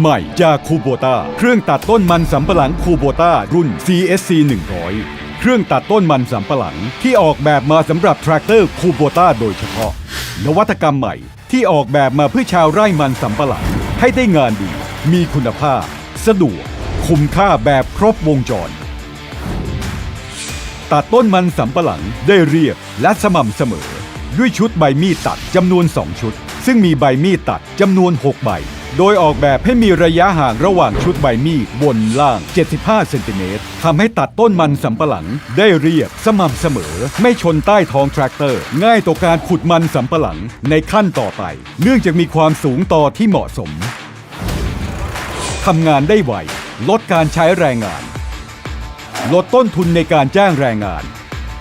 ใหม่จากคูโบตาเครื่องตัดต้นมันสำปะหลังคูโบตารุ่น CSC 100 เครื่องตัดต้นมันสำปะหลังที่ออกแบบมาสำหรับแทรกเตอร์คูโบตาโดยเฉพาะ นวัตกรรมใหม่ที่ออกแบบมาเพื่อชาวไร่มันสำปะหลัง ให้ได้งานดี มีคุณภาพ สะดวก คุ้มค่าแบบครบวงจร ตัดต้นมันสำปะหลังได้เรียบและสม่ำเสมอ ด้วยชุดใบมีดตัดจำนวน 2 ชุด ซึ่งมีใบมีดตัดจำนวน 6 ใบ โดยออกแบบให้มีระยะห่างระหว่างชุดใบมีดบนล่าง 75 เซนติเมตรทำให้ตัดต้นมันสำปะหลังได้เรียบสม่ำเสมอ ไม่ชนใต้ท้องแทรกเตอร์ ง่ายต่อการขุดมันสำปะหลังในขั้นต่อไป เนื่องจากมีความสูงต่อที่เหมาะสมทำงานได้ไว ลดการใช้แรงงาน ลดต้นทุนในการจ้างแรงงาน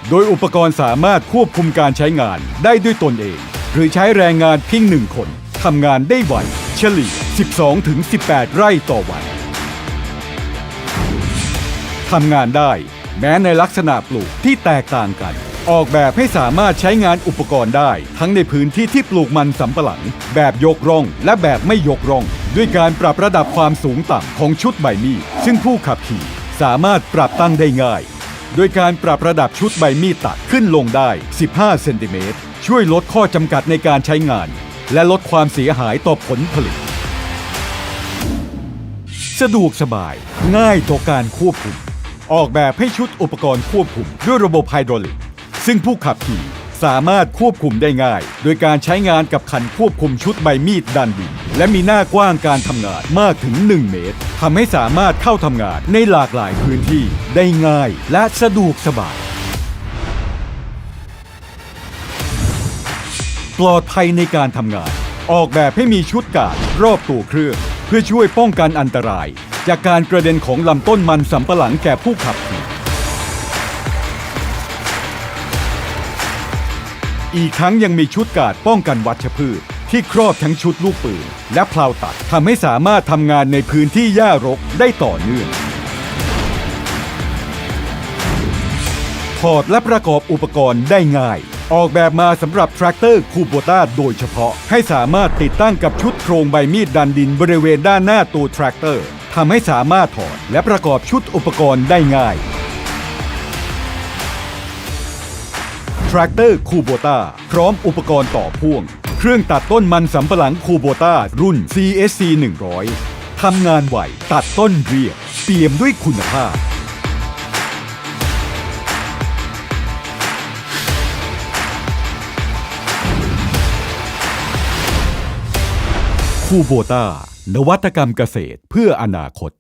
โดยอุปกรณ์สามารถควบคุมการใช้งานได้ด้วยตนเอง หรือใช้แรงงานเพียงหนึ่งคนทำงานได้ไว เฉลี่ย 12-18 ไร่ต่อวันทำงานได้ แม้ในลักษณะปลูกที่แตกต่างกัน ออกแบบให้สามารถใช้งานอุปกรณ์ได้ ทั้งในพื้นที่ที่ปลูกมันสำปะหลัง แบบยกร่องและแบบไม่ยกร่อง ด้วยการปรับระดับความสูงต่ำของชุดใบมีดซึ่งผู้ขับขี่สามารถปรับตั้งได้ง่าย โดยการปรับระดับชุดใบมีดตัดขึ้นลงได้ 15 เซนติเมตรช่วยลดข้อจำกัดในการใช้งาน และลดความเสียหายต่อผลผลิต สะดวกสบาย ง่ายต่อการควบคุม ออกแบบให้ชุดอุปกรณ์ควบคุมด้วยระบบไฮดรอลิก ซึ่งผู้ขับขี่สามารถควบคุมได้ง่าย โดยการใช้งานกับคันควบคุมชุดใบมีดดันดิน และมีหน้ากว้างการทำงานมากถึง 1 เมตรทำให้สามารถเข้าทำงานในหลากหลายพื้นที่ได้ง่ายและสะดวกสบาย ปลอดภัยในการทำงาน ออกแบบให้มีชุดกาดรอบตัวเครื่อง พื่อช่วยป้องกันอันตราย จากการกระเด็นของลำต้นมันสำปะหลังแก่ผู้ขับขี่อีกทั้งยังมีชุดกาดป้องกันวัชพืช ที่ครอบทั้งชุดลูกปืน และพลาวตัดทำให้สามารถทำงานในพื้นที่หญ้ารกได้ต่อเนื่องถอดและประกอบอุปกรณ์ได้ง่าย ออกแบบมาสำหรับแทรกเตอร์คูโบต้าโดยเฉพาะ ให้สามารถติดตั้งกับชุดโครงใบมีดดันดินบริเวณด้านหน้าตัวแทรกเตอร์ทำให้สามารถถอดและประกอบชุดอุปกรณ์ได้ง่ายแทรกเตอร์คูโบต้าพร้อมอุปกรณ์ต่อพ่วง เครื่องตัดต้นมันสำปะหลังคูโบต้ารุ่น CSC 100ทำงานไหวตัดต้นเรียบเปี่ยมด้วยคุณภาพ คูโบต้านวัตกรรมเกษตรเพื่ออนาคต